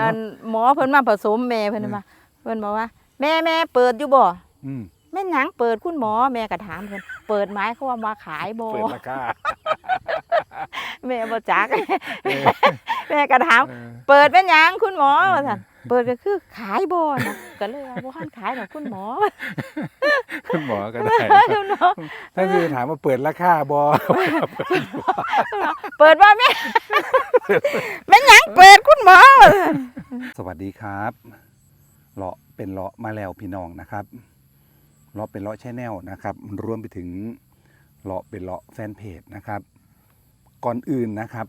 นั่นหมอเพิ่นมาผสมแม่เพิ่นมาเพิ่นบอกว่า แม่แม่เปิดอยู่บ่อืม แม่นหยังเปิดคุณหมอแม่ก็ถามเพิ่นเปิดหมายเขามว่ามาขายบ่เปิดราคา แม่บ่จัก แม่ก็ถามเออเปิดเป็นหยังคุณหมอว่าซั่นเปิดก็คือขายบ่นะก็เลยว่าบ่คันขายดอกคุณหมอ คุณหมอก็ได้คุณหมอถ้าคือถามว่าเปิดราคาบอเปิดว่าแม่แม่นหยังเปิดคุณหมอว่าซั่นสวัสดีครับเลาะเป็นเลาะมาแล้วพี่น้องนะครับเลาะเป็นเลาะแชแนลนะครับรวมไปถึงเลาะเป็นเลาะแฟนเพจนะครับ ก่อนอื่นนะครับ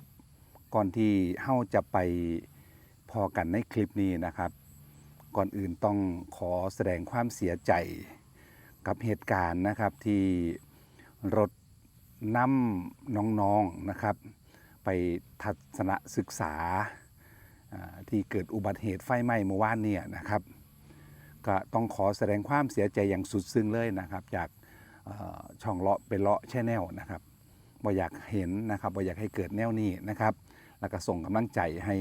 ก่อนที่เฮาจะไปพอกันในคลิปนี้นะครับ ก่อนอื่นต้องขอแสดงความเสียใจกับเหตุการณ์นะครับที่รถนำน้องๆนะครับ ไปทัศนศึกษาที่เกิดอุบัติเหตุไฟไหม้เมื่อวานเนี่ยนะครับ ก็ต้องขอแสดงความเสียใจอย่างสุดซึ้งเลยนะครับ จากช่องเลาะเป็นเลาะแชแนลนะครับ บ่อยากเห็นนะครับบ่อยากให้เกิดแนวนี้นะครับ แล้วก็ส่งกำลังใจให้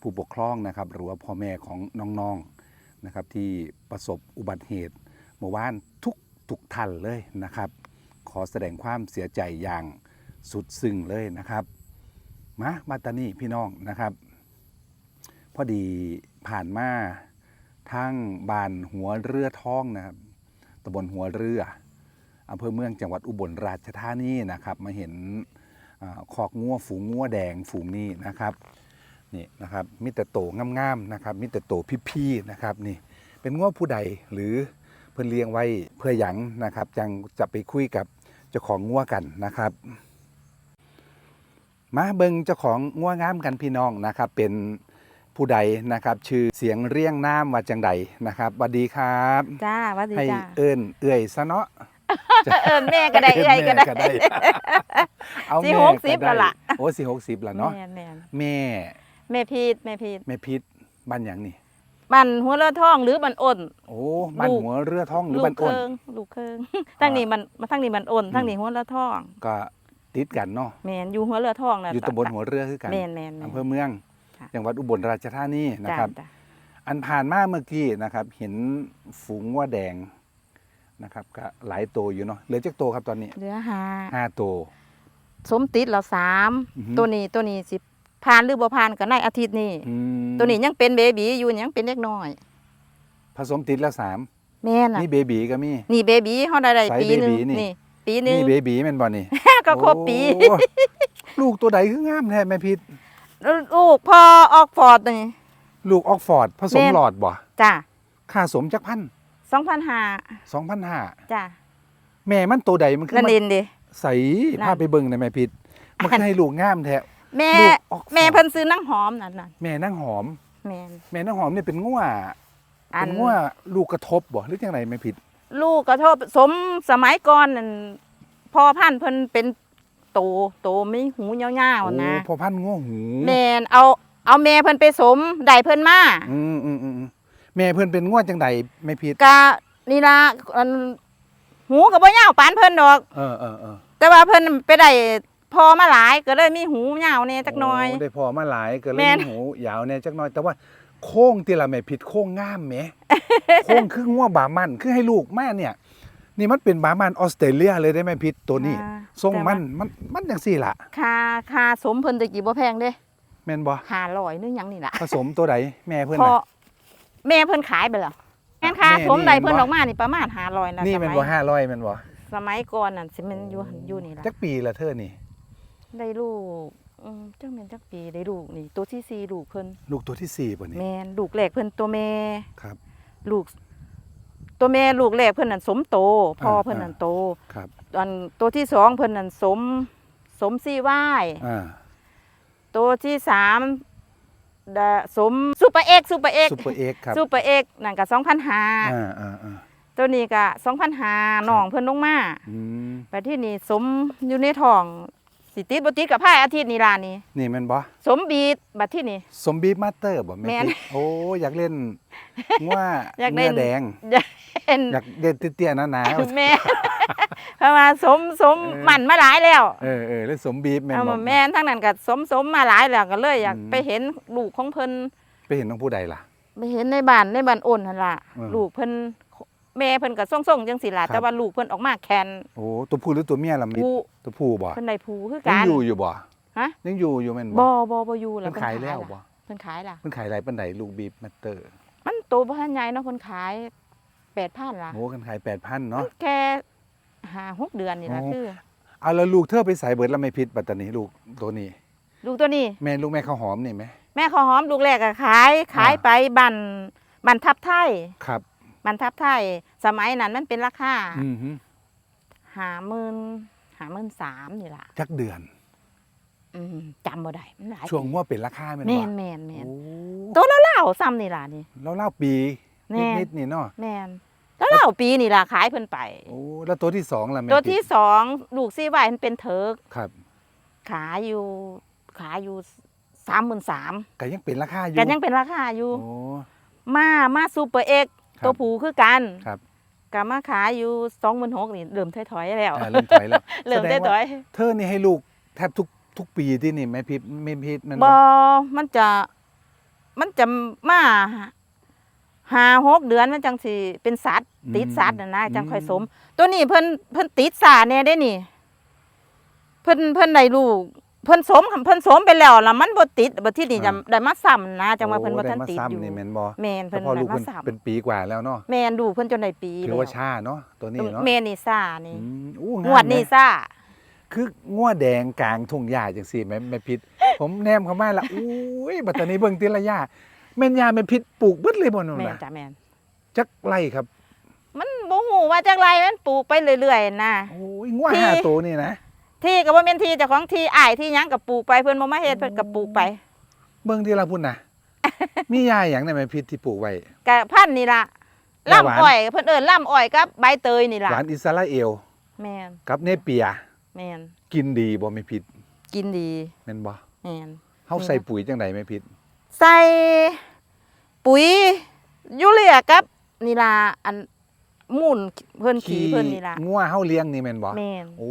ผู้ปกครองนะครับ หรือว่าพ่อแม่ของน้องๆนะครับ ที่ประสบอุบัติเหตุเมื่อวานทุกทุกท่านเลยนะครับ ขอแสดงความเสียใจอย่างสุดซึ้งเลยนะครับมามาตานี่พี่น้องนะครับ พอดีผ่านมาทางบานหัวเรือท้องนะครับตำบลหัวเรือ อำเภอเมืองจังหวัดอุบลราชธานีนะครับ มาเห็นอาคอกงัวฝูงงัวแดงฝูงนี้นะครับนี่นะครับมิตรโตงามๆนะครับมิตรโตพี่ๆนะครับนี่เป็นงัวผู้ใดหรือเพื่อนเลี้ยงไว้เพื่อหยังนะครับจังจะไปคุยกับเจ้าของงัวกันนะครับ มาเบิงเจ้าของงัวงามกันพี่น้องนะครับ เป็นผู้ใดนะครับ ชื่อเสียงเรียงน้ำว่าจังใดนะครับสวัสดีครับจ้าหว่าดีให้จ้าเอิ้นเอื่อยซะเนาะ เอิ้นแม่ก็ได้เอื้อยก็ได้แม่เอาสี่แม่หกสิบได้แล้วล่ะโอ้สี่หกสิบแล้วเนาะแม่นแม่นแม่แม่พีดแม่พีดแม่พิษบ้านหยังนี่ บันหัวเรือทองหรือบันอ้น โอ้บ้านลูก หัวเรือท้องหรือลูบ้ากนอ้นเคิงลูกเคิงทั้งนี้มันทั้งนี้มันอ้นทั้งนี้หัวเรือทองก็ติดกันเนาะแม่นอยู่หัวเรือทองน่ะอยู่ตำบลหัวเรือคือกันแม่นแม่นแม่น อำเภอเมืองค่ะ จังหวัดอุบลราชธานีนะจ้าครับ จ้าอันผ่านมาเมื่อกี้นะครับ เห็นฝูงว่าแดง นะครับก็หลายตัวอยู่เนาะเหลือจักตัวครับตอนนี้เหลือหาห้าตัว สมติดแล้วสามอือฮึตัวนี้ตัวนี้สิผ่านหรือบ่ผ่านก็ในอาทิตย์นี้ อืมตัวนี้ยังเป็นเบบีอยู่ยังเป็นเล็กน้อย ผสมติดแล้วสามแม่น่ะ นี่เบบีก็มี นี่เบบีเฮาได้ได้ใส่ปีหนึงเบบีนี่ นี่ ปีหนึง นี่เบบีแม่นบ่นี่ ก็ครบปี โอ้ลูกตัวใดคืองามแท้แม่พิษลูกพอออกฟอร์ดนี่ ลูกออกฟอร์ดผสมแม่น หลอดบ่จ้าค่าสมจักพัน 2,500สองพันห้าจ้าแม่มันตัวใดมันคือนั่นมันเด่นดิ ใส่นั่นพาไปเบิ่งในอยแม่พิษมันคือให้ลูกงามแท้แม่ลูกออกฟอร์ดแม่เพิ่นซื้อนังหอมนั่นน่ะแม่นั่งหอม แม่นแม่นั่งหอมเนี่ยเป็นงัวอัเป็นนงัวลูกกระทบบ่หรือจังไดแม่พิษลูกกระทบสมสมัยก่อนนั่นพอพันธุ์เพิ่นเป็นโตโตมีหูยาวโอ้ๆนะพอพันธุ์งัวหูแม่นเอาเอาแม่เพิ่นไปสมได้เพิ่นมา อืมอืมอืมอืม แม่เพิ่นเป็นงัวจังใดแม่พิษกะนี่ล่ะอันหูก็บ่ยาวปานเพิ่นดอก เออเออเออแต่ว่าเพิ่นไปได้พอมาหลายก็เลยมีหูยาวแน่จักหน่อย โได้พอมาหลายก็เลแม่ยนมีหูยาวเนี่ยจักหน่อย แต่ว่าโค้งที่ละแม่พิษโค้งงามแหม โค้งคืองัวบามันคือให้ลูกแม่เนี่ย นี่มันเป็นบามันออสเตรเลียเลยได้ไหมพิษตัวนี้อ่าทรงแต่มัว่านมันมันจังซี่ล่ะ ค่าค่าสมเพิ่นตะกี้บ่แพงเด้แม่นบ่500นึงหยังนี่ล่ะผสมตัวใดแม่เพิ่นพอน่ะ แม่เพิ่นขายไปแล้วแม่นค่าแม่สมได้นี่เพิ่นบ่ออกมานี่ประมาณ500นะนี่สแม่นมัยบ่500แม่นบ่สมัยก่อนน่ะสิแม่นอยู่หั่นอยู่นี่ล่ะจักปีละเธอนี่ ได้ลูกอืมจักแม่นจักปีได้ลูกนี่ตัวที่สี่ลูกเพิ่นลูกตัวที่สี่บ่นี่แม่นลูกแรกเพิ่นตัวแม่ ครับ ลูก ตัวแม่ลูกแรกเพิ่นนั่นสมโตพ่ออ่าเพิ่นนั่นโตครับอันตัวที่สองเพิ่นนั่นสมสมซี่ว่ายอ่าตัวที่สามดะสมซู เปอร์เอ็กซูเปอร์เอ็กซุปเปอร์เอ็กครับซูเปอร์เอ็กนั่นก็สองพันห้าอ่าอ่าอ่าตัวนี้ก็สองพันห้าน้องเพิ่นลงมาอืมไปที่นี่สมอยู่ในท้องสิติดบ่ติดกับพายอาทิตย์นี่ล่ะนี่นี่แม่นบ่สมบีดบัดที่นี่สมบีมาสเตอร์บ่แม่แม่นพิษโอ้อยากเล่นงัวอยากเล่เนื้นอแดงเป็นอยากเล่นเตี้ยๆหนาแม่เพราะว่าสมสมเออหมันมาหลายแล้วๆเออเออเล่นสมบีบแม่นเอาบ่มาแม่นทั้งนั้นก็สมสมมาหลายแล้วก็เลยอยากอืมไปเห็นลูกของเพิ่น ไปเห็นน้องผู้ใดล่ะ ไปเห็นในบ้านในบ้านอ่อนหั่นล่ะอืมลูกเพิ่นแม่เพิ่นก็ส่งๆจังซี่ล่ะครับ แต่ว่าลูกเพิ่นออกมาแคนโอ้ตัวผู้หรือตัวเมียล่ะมิตรผู้ตัวผู้บ่เพิ่นได้ผู้คือยักังน อยู่อยู่บ่ฮะ ยังอยู่อยู่แม่นบ่บ่บ่บ่อยู่แล้วเพิ่นขายแล้วบ่เพิ่นขายล่ะ เพิ่นขายอะไรปานใดลูกบีบมัตเตอร์มันโตบ่ทันใหญ่เนาะเพิ่นขาย8,000ล่ะโอ้เพิ่นขาย8,000เนาะแค่ห้าหกเดือนนี่ล่ะโอ้ คือ เอาแล้วลูกเธอไปใส่เบิดแล้วไม่พิษปัตตานีลูกตัวนี้ ลูกตัวนี้ แม่ลูกแม่ข้าวหอมนี่ไหม แม่ข้าวหอมลูกแรกก็ขายขายไปบันบันทับไทยครับบันทับไทย สมัยนั้นมันเป็นราคาอือฮึหาหมื่นหาหมื่นสามนี่ล่ะจักเดือน อืมจำบ่ได้มันหลายช่วงว่าเป็นราคาแม่นแม่บ่นแม่นแม่นโอ้ตัวละเล่าซ้ำนี่ล่ะนี่ แล้วเล่าปีแม่นิดๆนี่เนาะแม่นตัวเล่าปีนี่ล่ะขายเพิ่นไป โอ้แล้วตัวที่สองล่ะแม่ตัวพิษที่สองลูกซี่ไว้มันเป็นเถิก ครับ ขายอยู่ขายอยู่ สามหมื่นสามก็ยังเป็นราคาอยู่กันยังเป็นราคาอยู่ โอ้ มามาซูเปอร์เอ็กครับตัวผูคือกันครับก็มาขายอยู่สองหมื่นหกนี่เริ่มถอยๆแล้ว อ่าเริ่มถอยแล้ว เริ่มแสดงถว่าอยเธอนี่ให้ลูกแทบทุกทุกปีที่นี่แม่พิษแม่พิษมันๆบอมันจะ มันจะมาหาหกเดือนมันจังสิเป็นสัตว์ติดสัตว์น่ะนะจังค่อยสม ตัวนี้เพิ่นเพิ่นติดสาเนี่ยได้นี่ เพิ่นเพิ่นได้ลูก เพิ่นสมเพิ่นสมไปแล้วล่ะมันบ่ติดบ่ที่นี่จะได้มาซ้ำนะจังว่าเพิ่นบ่ทันติดอยู่โได้มาซ้ำนี่แม่นบ่แม่นแต่เพิ่นพอได้ลูกมาเพิ่นซ้ำเป็นปีกว่าแล้วเนาะแม่นดูเพิ่นจนได้ปีถือแล้วว่าช้าเนาะตัวนี้เนาะแม่นี่ซ่านี่อืมอู้งวดามนี้นะซ่าคืองัวแดงกลางทุ่งหญ้าจังซี่แม่แม่พิษผมแนมเข้ามาละอุ้ยบัดตอนนี้เบิ่งติละหญ้าแม่นยาแม่พิษปลูกเบิดเลยบ่นู่นแม่นน่ะจ้ะแม่นจักไร่ครับ มันบ่ฮู้ว่าจักไรมันปลูกไปเรื่อยๆนะโอ้ยงัวที่ห้าตัวนี่นะ ที่ก็บ่แม่นที่เจ้าของที่อ้ายที่หยังก็ปลูกไปเพิ่นบ่มาเฮ็ดเพิ่นก็ปลูกไปเบิ่งที่ละพุ่นน่ะ มียาหยังในแม่พิษที่ปลูกไว้ ก็พันธุ์นี่ล่ะยาหวานล่ำอ้อยเพิ่นเอิ้นล่ำอ้อยกับใบเตยนี่ล่ะหวานอิสราเอลแม่นกับเนเปีย แม่นกินดีบ่แม่พิษกินดีแม่นบ่แม่น เฮาใส่ปุ๋ยจังไดแม่พิษใส่ปุ๋ยยูเรียกับนี่ล่ะอัน มูลเพิ่นขี้เพิ่นนี่ล่ะงัวเฮาเลี้ยงนี่แม่นบ่แม่นโอ้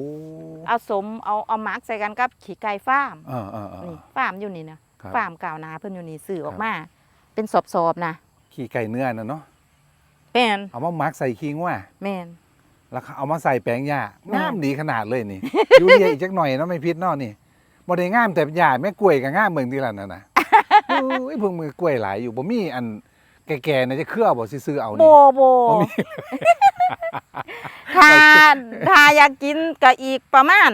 เอาสมเอาเอาหมักใส่กันกับขี้ไก่ฟาร์มเออเออเออนี่ฟาร์มอยู่นี่นะครับฟาร์มกาวนาเพิ่นอยู่นี่ซื้อออกครับมา เป็นสอบๆนะขี้ไก่เนื้อน่ะเนาะแม่นเอามาหมักใส่ขี้งัวแม่นแล้วก็เอามาใส่แปลงหญ้าแม่งามดีขนาดเลยนี่ยูเรียอีกจักหน่อยเนาะไม่พิษเนาะนี่บ่ได้งามแต่หญ้าแม่กล้วยก็งามเบิ่งทีละนั่นน่ะโอ้ยเพิ่งมือกล้วยหลายอยู่บ่มีอัน แก่ๆน่ะจะเครือบ่ซื้อๆเอาโบนี่ โบบ่มีถ้าถ้าอยากกินก็อีกประมาณ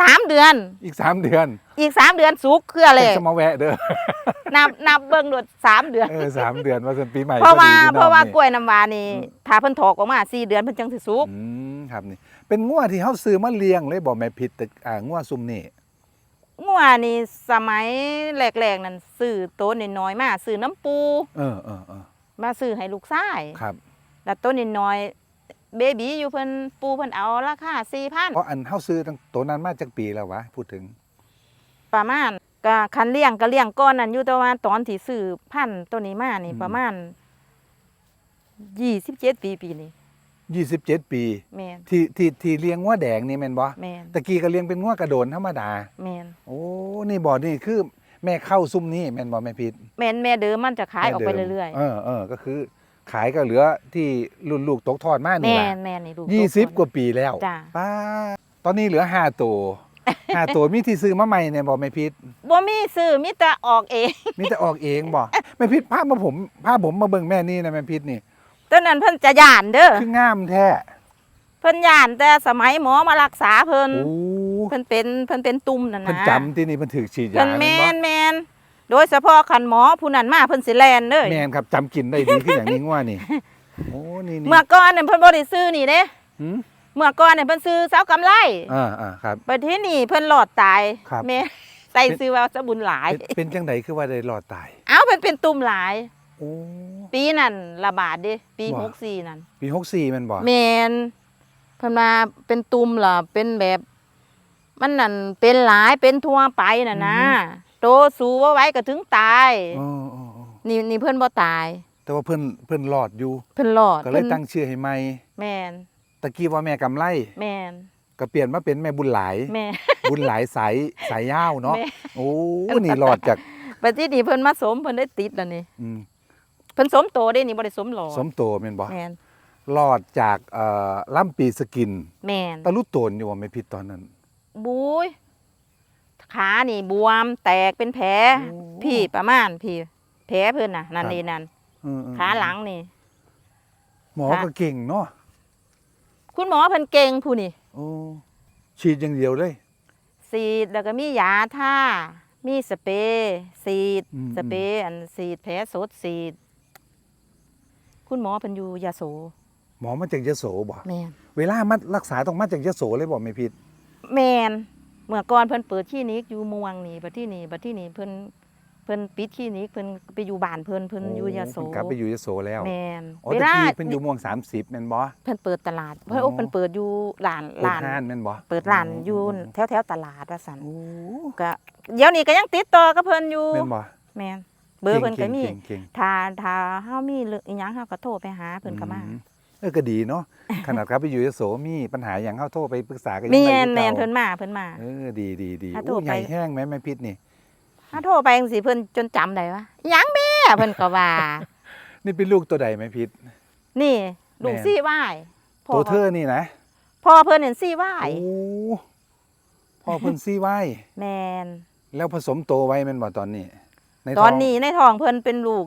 สามเดือน อีกสามเดือนอีกสามเดือนสุกคืออะไรจะมาแวะเด้อนับนับเบิ่งโดดสามเดือน เออสามเดือนว่าซั่นปีใหม่เพราะว่าพอดีพี่น้องเพราะว่านี่กล้วยน้ำว้านี่ถ้าเพิ่นถอกออกมาสี่เดือนเพิ่นจังสิสุกอืมครับนี่ เป็นงัวที่เฮาซื้อมาเลี้ยงเลยบ่แม่พิษแต่อ่างัวซุมนี่งัวนี่สมัยแรกๆนั่นซื้อโตวน้อยๆมาซื้อน้ำปู เออเออเออ มาซื้อให้ลูกชายครับแล้วโตวน้อยๆเบบีอยู่เพิ่นปูเพิ่นเอาราคา4,000เพราะอันเฮาซื้อตั้งตัวนั้นมาจักปีแล้ววะพูดถึง ประมาณก็คันเลี้ยงก็เลี้ยงก้อนนั้นอยู่แต่ว่าตอนที่ซื้อพันธุ์ตัวนี้มานี่อืม ประมาณยี่สิบเจ็ดปีปีนี้27ปี แมนที่ที่ที่เลี้ยงงัวแดงนี่แม่นบ่แมนตะกี้ก็เลี้ยงเป็นงัวกระโดนธรรมดา แมนโอ้ นี่บ่อนี่คือ แม่เข้าซุ่มนี่แม่นบ่แม่พิษแมนแม่เดิมมันจะขายออกไปแม่ดิมเรื่อยเออเออก็คือขายก็เหลือที่รุ่นลูกตกทอดมาๆแมนี่ล่ะนแมนนี่ลูกยี่สิบโตกว่าปีแล้วจ้ะป้าตอนนี้เหลือห้าตัวห้าตัวมีที่ซื้อมาใหม่เนี่ยบ่แม่พิษบ่มีซื้อมีแต่ออกเอง มีแต่ออกเองบ่แม่พิษพามาผมพาผมมาเบิ่งแม่นี่นะแม่พิษนี่ตอนนั้นเพิ่นจะย่านเด้อคืองามแท้เพิ่นย่านแต่สมัยหมอมารักษาเพิ่นโอ้ เพิ่นเป็นเพิ่นเป็นตุ่มนั่นเพิ่นนะจำที่นี่เพิ่นถือฉีดยาเพิ่นแมแม่นบ่นแมนโดยเฉพาะคันหมอผู้นั้นมาเพิ่นสิแลนเด้อแม่นครับจำกินได้ดีคืออย่างนี้ว่านี่โอ้นี่นี่เมื่อก่อนเนี่ยเพิ่นบ่ได้ซื้อนี่เด้หืมเมื่อก่อนเนี่ยเพิ่นซื้อเสากำไรอ่าอ่าครับ ประเทศนี้เพิ่นหลอดตายครับ แม่ใส่ซื้อว่าจะบุญหลาย เป็นเป็นจังไดคือว่าได้รอดตายเอ้าเพิ่นเป็นตุ่มหลาย โอ้ ปีนั้นระบาดเด้ปีว่า64นั่น ปี64แม่นบ่แม่นเพิ่นมาเป็นตุ่มล่ะเป็นแบบ มันนั่นเป็นหลายเป็นทั่วไปน่ะนะโตสูบ่ไหว้ก็ถึงตายอ๋ออ๋ออ๋อนี่นี่เพิ่นบ่ตาย แต่ว่าเพิ่นเพิ่นรอดอยู่ เพิ่นรอดก็เลยเพิ่นตั้งชื่อให้ใหม่แม่นตะกี้ว่าแม่กำไรแม่นก็เปลี่ยนมาเป็นแม่บุญหลาย แม่บุญหลายสายสายยาวเนาะแม่ โอ้นี่รอดจากบัดที่นี่เพิ่นมาสมเพิ่นได้ติดแล้วนี่อืมเพิ่นสมโตได้นี่บ่ได้สมหลอดสมโตแม่นบ่แม่นรอดจากเอ่อล่ำปีสกิน แม่นตะลุโตนอยู่ว่าไม่ผิดตอนนั้น บุยขานี่บวมแตกเป็นแผลโอ้ พี่ประมาณพี่ แผลเพิ่นน่ะ นั่นนี่นั่นเออๆขาหลังนี่ หมอค่ะก็เก่งเนาะคุณหมอเพิ่นเก่งผู้นี่โอ้ฉีดอย่างเดียวเลย สีดแล้วก็มียาท่ามีสเปรย์สีดอืม สเปรย์อันสีดแผลสดสีด คุณหมอเพิ่นอยู่ยาโสหมอมาจากยโสบ่แม่นเวลามารักษาต้องมาจากยโสเลยบ่ไม่ผิด แม่นเมื่อก่อนเพิ่นเปิดคลินิกอยู่เม่วงนี่บัดที่นี่บัดที่นี่เพิ่นเพิ่นปิดคลินิกเพิ่นไปอยู่บ้านเพิ่นเพิ่นอยู่ยาโสเพิ่นกลับไปอยู่ยโสแล้วแม่นอ๋อเวตะลากี้เพิ่นอยู่ม่วง 30แม่นบ่ เพิ่นเปิดตลาด เพิ่นอ๋อโอ้เพิ่นเปิดอยู่ร้านเปิดร้านห้านแม่นบ่เปิดร้านอยู่แถวแถวๆตลาดว่าซั่นโอ้ก็เดี๋ยวนี้ก็ยังติดต่อกับเพิ่นอยู่แม่นบ่แม่นเบอร์เพิ่นก็มีเก่งๆเก่งถ้าถ้าเฮามีเรื่องอีหยังเฮาก็โทรไปหาๆเพิ่นก็มา อื เออก็ดีเนาะขนาดครับไปอยู่ยโสมีปัญหาอย่างเข้าโทรไปปรึกษากันยังแม่ไงนแม่นเพิ่นมาเพิ่นมา เออดีดีดีถ้าโทรโอ้ใหญ่ไปแห้งไหมแม่พิษนี่ ถ้าโทรไปจังซี่เพิ่นจนจำได้ว่าอีหยังแม่เพิ่นก็ว่า นี่เป็นลูกตัวใดแม่พิษ นี่ลูกแม่น ซี่ว่ายพ่อตัวเธอนี่นะพ่อเพิ่นเห็นซี่ว่ายโอ้พ่อเพิ่นซี่ไว้แม่นแล้วผสมโตไว้แม่นบ่ตอนนี้ในตท้ออนงนี้ในท้องเพิ่นเป็นลูก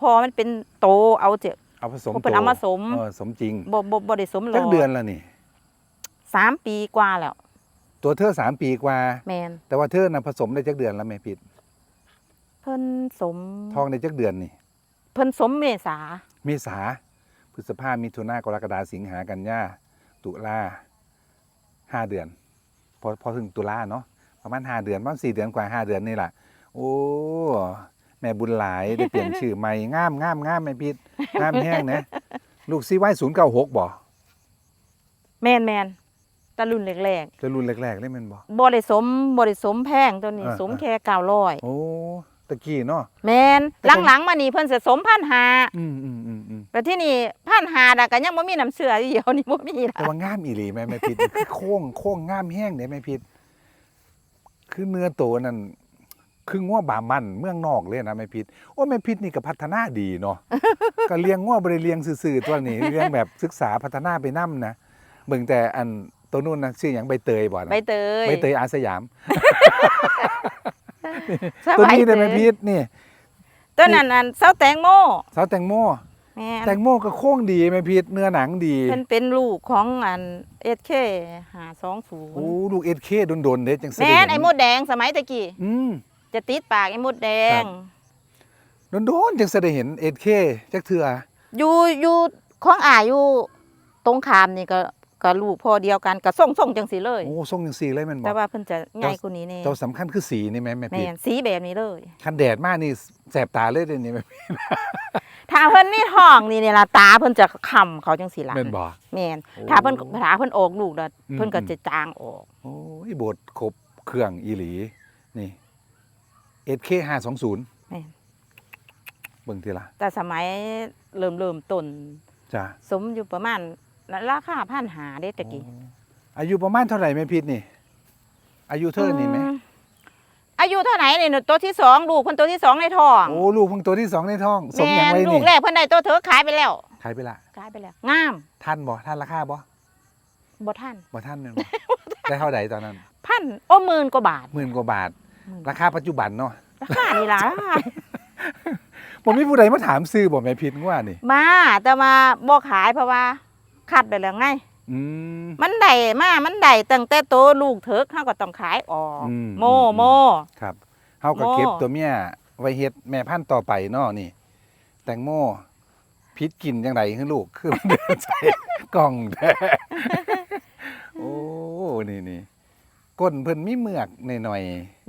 พอมันเป็นโตเอาเจ เอาผสมเพิ่นโตเอามาสมเออสมจริงบ่บ่บ่ได้สมหลจักอเดือนแล้วนี่สามปีกว่าแล้ว ตัวเธอสามปีกว่า แม่นแต่ว่าเธอน่ะผสมได้จักเดือนแล้วแม่พิษเพิ่นสมท้องได้จักเดือนนี่ เพิ่นสมเมษา เมษาพฤษภามิถุนากรกฎาสิงหากันยาตุลาห้าเดือน พอพอถึงตุลาเนาะประมาณห้าเดือนประมาณสี่เดือนกว่าห้าเดือนนี่แหละโอ้ แม่บุญหลายได้เปลี่ยนชื่อใหม่งามงามงามไม่พิษงามแห้งนะลูกซีไว้ศูนย์เก้าหกบ่แม่นแม่นแตะรุ่นแรกจะรุ่นแรกๆเลยแมันบ่ๆบ่ได้สมบ่ได้สมแพงตัวนี้อ่าสมอ่าแค่900โอ้ตะกี้เนาะแม่นแต่ผมหลังๆมานี่เพิ่นสิสมพันหาอืมอืมอืมอืมแต่ที่นี่พันหาดะก็ยังบ่มีน้ำเชื่ออยู่เดียวนี่บ่มีแต่ล่ะว่างามอีหลีแม่แม่พิษคือโค้งโค้งงามแห้งเนี่ยแม่พิษคือเนื้อโตนั่น คือง้อบามันเมืองนอกเลยนะแม่พิษโอ้แม่พิษนี่ก็พัฒนาดีเนาะก็เลี้ยงง้อบริเลี้ยงซื่อๆตัวนี้เลี้ยงแบบศึกษาพัฒนาไปนํนะเบิ่งแต่อันตัวนู้นนะชื่อหยังใบเตยบ่นะใบเตยใบเตยอาสยามสตัวบายนี้เลยเตแม่ยพิษนี่ตัวนั้นอันเสาแตงโมสาวแตงโมแม่นแตงโมก็โค้งดีแม่พิษเนื้อหนังดีเพิ่นเป็นลูกของอัน SK โอ้520ลูกเอ็ดเคโดนๆเด้จังสิแม่นด้ไอ้เห็มดแดงสมัยตะกี้อืม จะติดปากไอ้มดแดงครับโดนๆจังสิได้เห็นเอ็ดเคจักเทื่ออยู่อยู่ของอาอยู่ตรงขามนี่ก็ก็ลูกพ่อเดียวกันก็ส่งส่งจังสีเลย โอ้ทรงจังซี่เลยแม่นบ่แต่ว่าเพิ่นจะใหญ่กว่านี้แน่เจ้าสำคัญคือสีนี่แม่แม่แม่พิษนสีแบบนี้เลย คันแดดมากนี่แสบตาเลยเด้นี่แม่ถ้าเพิ่นมีท้องนี่เนี่ยล่ะตาเพิ่นจะค้ำเขาจังสีล่ะแม่นบ่แม่นโอ้ถ้าเพิ่นถ้าเพิ่นออกลูกแล้วอืม เพิ่นก็จะจางออก โอ้ยบทครบเครื่องอีหลีนี่ SK 520แม่นเบิ่งทีละแต่สมัยเริ่มเริ่มต้นจ้ะสมอยู่ประมาณราคาพันหาเด้ตะกี้โอ้อายุประมาณเท่าไหร่แม่พิษนี่ อายุเท่านี่ไหมอือายุเท่าไหร่นี่ตัวที่สองลูกเพิ่นตัวที่สองในท้องโอ้ลูกเพิ่งตัวที่สองในท้อง สมแม่ยังนไว้ลูนี่กแรกเพิ่นได้ตัวเถอะขายไปแล้วขายไปละขายไปแล้ว งามท่านบ่ท่านราคาบ่บ่ทันบ่ท่านแม่นบ่ได้เท่าใดตอนนั้น พันโอ้หมื่นกว่าบาทหมื่นกว่าบาทห มื่นราคาปัจจุบันเนาะราคานี่ล่ะ ผมมีผู้ใดมาถามซื้อบ่แม่พิษว่านี่ มาแต่มาบ่ขายเพราะว่าคัดไปแล้วไง อืม มันได้มา มันได้ตั้งแต่โตลูกเถิกเฮาก็ต้องขายออกอืมโมอืม โม ครับเฮาก็โม่เก็บตัวเมียไว้เฮ็ดแม่พันธุ์ต่อไปเนาะนี่ แตงโมพิษกินจังไดคือลูกคือมันเดินใส่กล่องแท้โอ้นี่นี่ ก้นเพิ่นมีเมือกหน่อย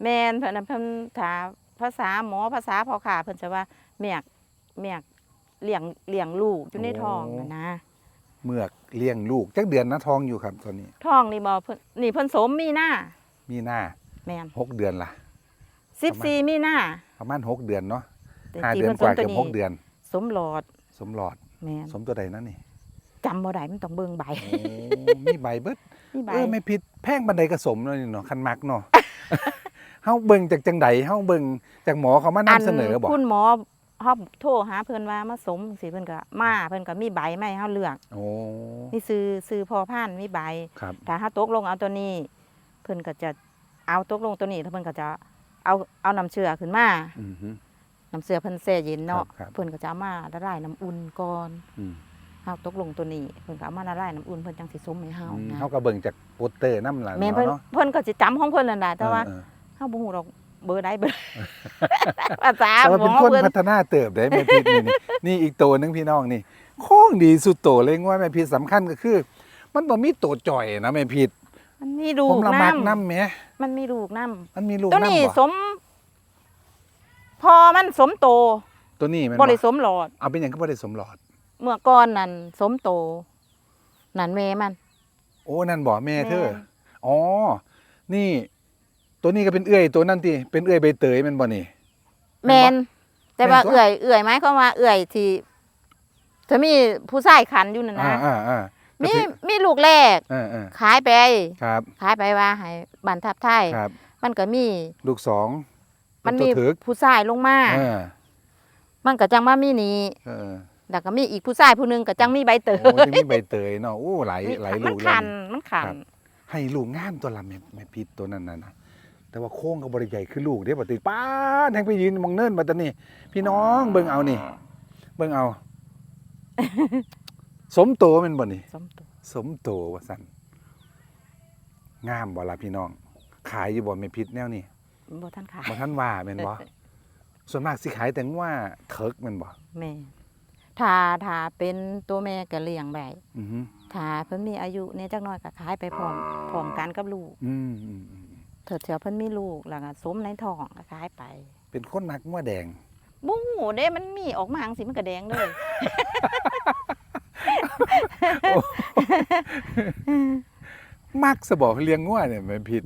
แม่นเพิ่นน่ะเพิ่นถามภาษาหมอภาษาพ่อค้าเพิ่นจะว่าเมียกเมียกเลี้ยงเลี้ยงลูกอยู่ในท้องน่ะนะๆเมือกเลี้ยงลูกจักเดือนนะท้องอยู่ครับตอนนี้ ท้องนี่บ่เพิ่นนี่เพิ่นสมมีหน้ามีหน้าแม่นหกเดือนล่ะ14มีหน้าประมาณหกเดือนเนาะแต่ห้าที่เดือนเพิ่นกสมว่าตัวเกือบนี้หกเดือน สมหลอดสมหลอด แม่นสมตัวใดนั่นนี่จำบ่ได้มันต้องเบิ่งใบ โอ้มีใบเบิด นี่ใบเออไม่ผิดแพงบันไดกระสมเลยเนาะคันมักเนาะเฮาเบิ่งจากจังใดเฮาเบิ่งจากหมอเขามานำเสนอบ่คุณหมอเฮาโทรหาเพิ่นว่ามาสมสิเพิ่นก็มาเพิ่นก็มีใบมาให้เฮาเลือกโอ้นี่ซื้อซื้อพอพันธุ์มีใบครับถ้าเฮาตกลงเอาตัวนี้ เพิ่นก็จะเอาตกลงตัวนี้แล้วเพิ่นก็จะเอาเอาน้ำเชื่อขึ้นมาอือฮึน้ำเชื่อเพิ่นแช่เย็นเนาะครับครับเพิ่นก็จะเอามาละลายน้ำอุ่นก่อนอืม เฮาตกลงตัวนี้เพิ่นก็เอามาละลายน้ำอุ่นเพิ่นจังสิสมให้เฮาอืมนะเฮาก็เบิ่งจากโปสเตอร์นำล่ะแม่นเพิ่นเนาะเพิ่นก็สิจำของเพิ่นนั่นแหละแต่ว่าเออเฮาบ่ฮู้ดอกเบอร์ใดเบอร์ ภาษาแต่ว่าหมเป็นอคนเพิ่นพัฒนาเติบได้แม่พิษนี่นี่นี่อีกตัวหนึงพี่น้องนี่โค้งดีสุดโตเลยว่าแม่พิษสำคัญก็คือ มันบ่มีตัวจ่อยนะแม่พิษมันมีลูผกมละมักน้ำน้ำแหมมันมีลูกน้มันมีลูกำตัวนี้น้ำบ่สมพอมันสมโตตัวนี้แมันบ่ได้บ่สมหลอดเอาเป็นหยังก็บ่ได้สมหลอด เมื่อก่อนนั่นสมโต นั่นแม่มัน โอ้นั่นบ่แม่เธอ แม่นอ๋อ นี่ ตัวนี้ก็เป็นเอื้อยตัวนั่นติเป็นเอื้อยใบเตยแมันบ่นี่ แมนแต่ว่าแม่นตัว เอื่อยเอื่อยไหมเขามว่าเอื่อยที่เธอมีผู้ชายขันอยู่นั่นอ่านะอ่าอ่าก็มีถือมีลูกแรกเออเออขายไป ครับ ขายไปว่าให้บันทับไทย ครับ มันก็มี ลูกสองมันเป็มีตัวถึกผู้ชายลงมาเออมันก็จังมามีนี่เออ แล้วก็มีอีกผู้ชายผู้หนึงก็จังมีใบเตยโอ้จะมีใบเตยเนาะโอ้หลายหลายมัลูนกขันเลยมันขันครับ ให้ลูกงามตัวละแม่แม่พิษตัวนั้นน่ะนะแต่ว่าโค้งก็บ่ได้ใหญ่คือลูกเด้บ่ติป้าดแทงไปยืนมองเนินบัดตานี่พี่น้องเบิ่งเอานี่ เบิ่งเอา สมโตแม่นบ่นี่ สมโตสมโตว่าซั่นงามบ่ล่ะพี่น้อง ขายอยู่บ่แม่พิษแนวนี้บ่ท่านขายบ่ทันว่าแม่นบ่ส่วนมากสิขายแต่ว่าเถิกแม่นบ่ แม่ ถ้าถ้าเป็นตัวแม่ก็เลี้ยงได้อือฮึถ้าเพิ่นมีอายุเนี่ยจักหน่อยก็ขายไปพร้อมพร้อมกันกับลูกอืมอืมอืมเถิดเถียวเพิ่นมีลูกแล้วก็สมในท้องก็ขายไปเป็นคนมักงัวแดงบู๊เด้มันมีออกมาจังสิมันก็แดงเลย มักสบอกเลี้ยงงัวเนี่ยแม่พิษ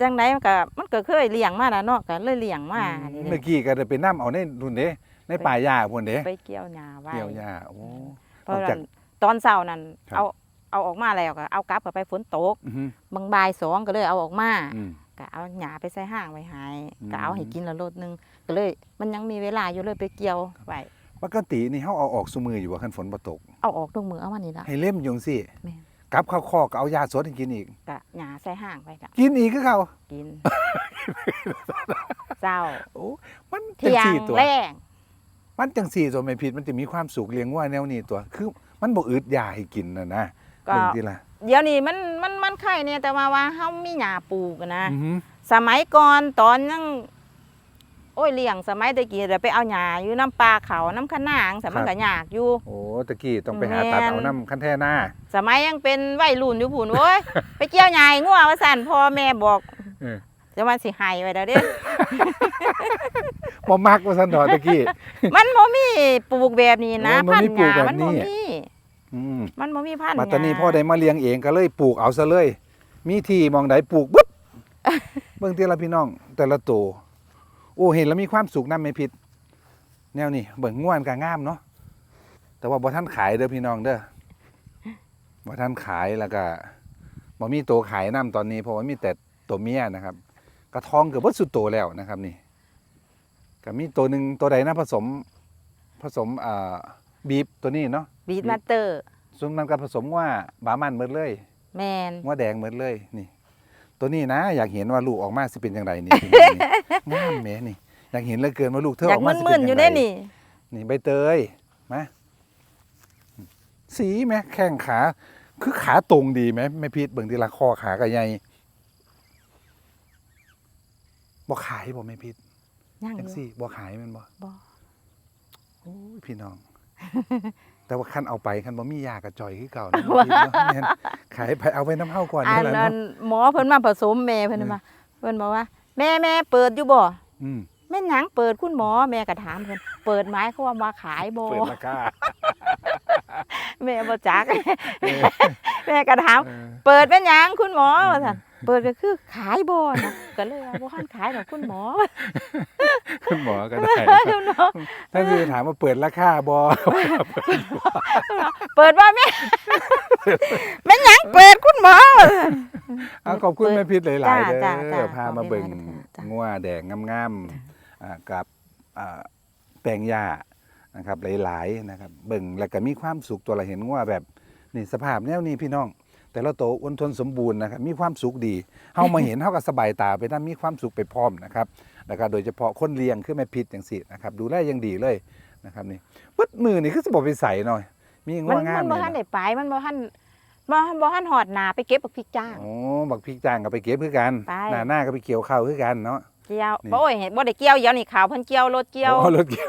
จังไดมันก็มันก็เคยเลี้ยงมาแล้วเนาะก็เลยเลี้ยงมานี่เมื่อเด้กี้ก็ได้ไปนํเอาในรุ่นเด้ ในป่าหญ้าพุ่นเด้ไปเกี่ยวหญ้าไว้เกี่ยวหญ้าโอ้เพราะนอกจากว่าตอนเช้านั้นครับเอาเอาออกมาแล้วก็เอากลับก็ไปฝนตกอือฮึบางบ่ายสองก็เลยเอาออกมาอืมก็เอาหญ้าไปใส่ห้างไว้ให้อืมก็เอาให้กินละโลดหนึงก็เลย มันยังมีเวลาอยู่เลยไปเกี่ยวไว้ปกตินี่เฮาเอาออกซุมืออยู่ว่าคันฝนบ่ตกเอาออกทุกมือเอามานี่ละให้เล่มอยู่จังซี่แม่นกลับเข้าคอกก็เอายาสดให้กินอีกก็หญ้าใส่ห้างไว้ละกินอีกคือเขากินเจ้าโอ้มันจัเที่งยงซี่ตัวแรง มันจังซี่ตัวไม่ผิดมันจะมีความสุขเลี้ยงงัวแนวนี้ตัว คือมันบ่อึดยาให้กินน่ะนะก็เบิ่งทีละเดี๋ยวนี้มันมันมันไข่เนี่ยแต่ว่าว่าเฮามีหญ้าปลูกอะนะอือฮึสมัยก่อนตอนยังโอ้ยเลี้ยงสมัยตะกี้เดี๋ยวไปเอาหญ้าอยู่น้ำปลาเขาน้ำคะนางสมัยก็ยากอยู่ โอ้ตะกี้ต้องไปหาตัดแม่นเอาน้ำคันแท่หน้าสมัยยังเป็นวัยรุ่นอยู่พุ่นโอ้ย ไปเกี่ยวหญ้าให้งัวว่าสั่นพ่อแม่บอก เออ จะมันสิให้ไว้แล้วเด้ บ่มักว่าซั่นดอกตะกี้ มันบ่มีปลูกแบบนี้นะโอ้มันพันบ่มีธุ์หญ้าปลูกแบบมันนี้ บ่มีอืมมันบ่มีพันธุ์มาตอนนี้หญ้าพ่อได้มาเลี้ยงเองก็เลยปลูกเอาซะเลย มีที่หมองใดปลูกปุ๊บ เบิ่งทีละพี่น้อง แต่ละตัวโอ้เห็นแล้วมีความสุขนำแม่พิษแนวนี้เบิ่งง่วนก็งามเนาะแต่ว่าบ่ทันขายเด้อพี่น้องเด้อบ่ทันขายแล้วก็บ่มีตัวขายนํตอนนี้เพราะว่ามีแต่ตัวเมียนะครับ กระทองเกือบเบิดสุดโตวแล้วนะครับนี่ก็มีตัวหนึ่งตัวใดนะผสมผสมอ่าบีบตัวนี้เนาะบีทมาสเตอร์ส่วนมันก็ผสมว่าบามันหมดเลยแมนว่าแดงหมดเลยนี่ ตัวนี้นะ อยากเห็นว่าลูกออกมาสิเป็นอย่างไรนี่พี่น้องนี่งามแหม่นี่อยากเห็นเหลือเกินว่าลูกเธอออยากอกมาสิมึเป็นนๆออยู่ย่างได้ไรนี่ นี่ใบเตยมาสีไหมแข้งขา คือขาตรงดีไหมไม่พิษเบิ่งทีละคอขากับใหญ่ บ่ขายบ่ไม่พิษย่างอจังยู่ซี่บ่ขายแมันบ่บ่โอ้ยพี่น้อง แต่ว่าคันเอาไปคันบ่มียากระจอยคือเก่านะแม่พิษเนาะแม่นขายไปเอาไว้น้ำเฮาก่อนอันี่นแหละนั้เนาะนหมอเพิ่นมาผสมแม่เพิ่นมาเพิ่นบอกว่า แม่แม่เปิดอยู่บ่อืมแม่นหยังเปิดคุณหมอแม่ก็ถามเพิ่นเปิดหมายเขามว่ามาขายบ่เปิดราคาแม่บ่จักแม่ก็ถาม เออ เปิดเป็นหยังคุณหมอว่าซั่น เปิดก็คือขายบ่นะก็เลยว่าบ่คันขายดอกคุณหมอ คุณหมอก็ได้คุณหมอท่านคือถามว่าเปิดราคาบอเปิดว่าแม่แม่นหยังเปิดคุณหมอว่าซั่นเอาขอบคุณแม่พิษหลายๆเด้จ้าจ้าอจ้าพามาเบิ่งขอบคุณมากค่ะจ้ะงัวแดงงามๆอ่ากับอ่าแปลงหญ้านะครับหลายๆนะครับเบิ่งแล้วก็มีความสุขตัวเราเห็นงัวแบบนี่สภาพแนวนี้พี่น้อง แต่ละโตวอ้วนทนสมบูรณ์นะครับมีความสุขดีเฮามาเห็นเฮาก็สบายตาไปนํมีความสุขไปพร้อมนะครับแล้วก็โดยเฉพาะคนเลี้ยงคือแม่พิษจังซี่นะครับดูแลอยังดีเลยนะครับนี่ปึ๊ดมือนี่คือสิบ่ไปใส่หน่อย มีงัมัวนงามัมนบ่นี่ทันนะได้ไปมันบ่ทันบ่บ่ทันหอดหนาไปเก็บบักพริกจ้างอ๋อบักพริกจางก็ไปเก็บคือกันไปหน้าหน้าก็ไปเกี่ยวข้าวคือกันเนาะเกี่ยวนี่บ่โอ้ยบ่ได้เกี่ยวเดี๋ยวนี่ขาวเพิ่นเกี่ยวรถเกี่ยวโอ้รถเกี่ยว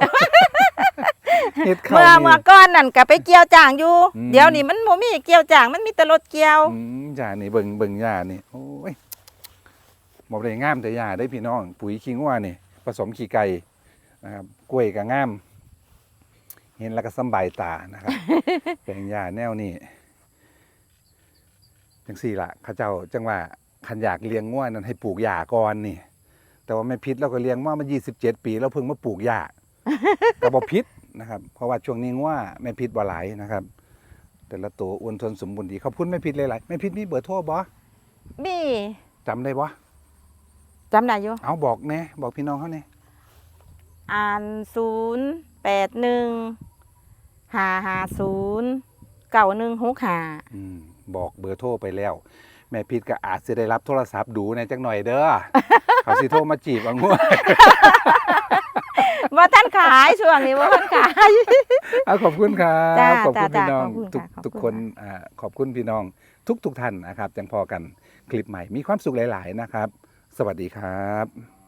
เฮ็ดข้าวเมื่อนี่เมื่อก่อนนั่นก็ไปเกี่ยวจ้างอยู่ อืม เดี๋ยวนี้มันบ่มีเกี่ยวจ้างมันมีแต่รถเกี่ยว อืมยานี่เบิ่งเบิ่งยานี่โอ้ยบอกได้งามแต่ยาได้พี่น้อง ปุ๋ยขี้งัวนี่ผสมขี้ไก่นะครับกล้วยก็งาม เห็นแล้วก็สำบายตานะครับ แปลงยาแนวนี้จังสี่ละเขาเจ้าจังว่าคันอยากเลี้ยงงัวนั้นให้ปลูกหญ้าก่อนนี่ แต่ว่าไม่พิษเราก็เลี้ยงมามา 27 ปี แล้วเพิ่งมาปลูกหญ้า ก็บ่พิษ นะครับ เพราะว่าช่วงนี้งัวแม่พิษบ่หลายนะครับ แต่ละตัวอ้วนทนสมบูรณ์ดีขอบคุณแม่พิษหลายๆแม่พิษมีเบอร์โทรบ่มีจำได้บ่จำได้อยู่เอาบอกแหน่บอกพี่น้องเขาแหน่อ่าน081 550 9165อืมบอกเบอร์โทรไปแล้ว แม่พิษก็อาจจะได้รับโทรศัพท์ดูในจักหน่อยเด้อ เขาสิโทรมาจีบเอางัว ว่าท่านขายช่วงนี้ว่าท่านขาย เอาขอบคุณครับจ้าขอบคุณจ้าพี่น้องขอบคุณทุกค่ะขอบทุกคุณคนค่ะอ่าขอบคุณพี่น้อง ทุกทุกท่านนะครับจังพอกันคลิปใหม่มีความสุขหลาย ๆ นะครับ สวัสดีครับ